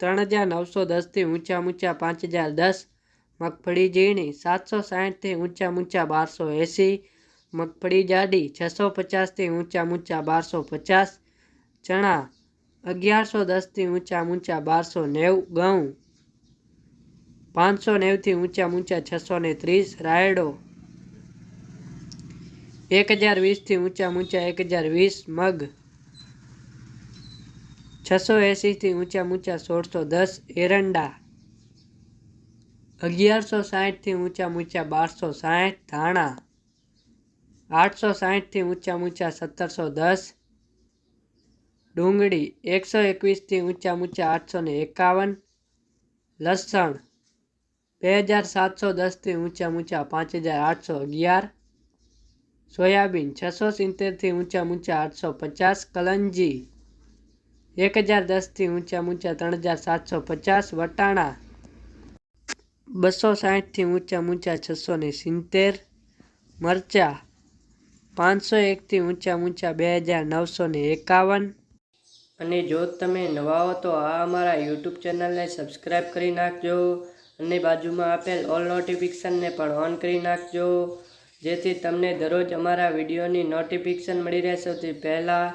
ત્રણ હજાર નવસો દસથી ઊંચા ઊંચા પાંચ હજાર દસ. મગફળી ઝીણી સાતસો સાઠથી ઊંચા ઊંચા બારસો એંસી. મગફળી જાડી છસો પચાસથી ઊંચા ઊંચા બારસો પચાસ. ચણા અગિયારસો દસથી ઊંચા ઊંચા બારસો નેવું. ઘઉં પાંચસો નેવથી ઊંચા ઊંચા છસો ને ત્રીસ. રાયડો એક હજાર વીસથી ઊંચા ઊંચા એક હજાર વીસ. મગ છસો એંસીથી ઊંચા ઊંચા સોળસો દસ એરંડા. અગિયારસો સાઠથી ઊંચા ઊંચા બારસો સાઠ ધાણા. આઠસો સાઠથી ઊંચા ઊંચા સત્તરસો દસ. ડુંગળી એકસો એકવીસથી ઊંચા ઊંચા આઠસો ને એકાવન. લસણ બે હજાર સાતસો દસથી ઊંચા ઊંચા પાંચ હજાર આઠસો અગિયાર. સોયાબીન છસો સિત્તેરથી ઊંચા ઊંચા આઠસો પચાસ. કલંજી એક હજાર દસથી ઊંચા ઊંચા ત્રણ હજાર સાતસો પચાસ, વટાણા બસો સાઠથી ઊંચા ઊંચા છસો ને સિત્તેર, મરચા પાંચસો એકથી ઊંચા ઊંચા બે હજાર નવસો ને એકાવન. અને જો તમે નવા હો તો આ અમારા યુટ્યુબ ચેનલને સબસ્ક્રાઈબ કરી નાખજો અને બાજુમાં આપેલ ઓલ નોટિફિકેશનને પણ ઓન કરી નાખજો. જેથી તમને દરરોજ અમારા વિડીયોની નોટિફિકેશન મળી રહે સૌથી પહેલાં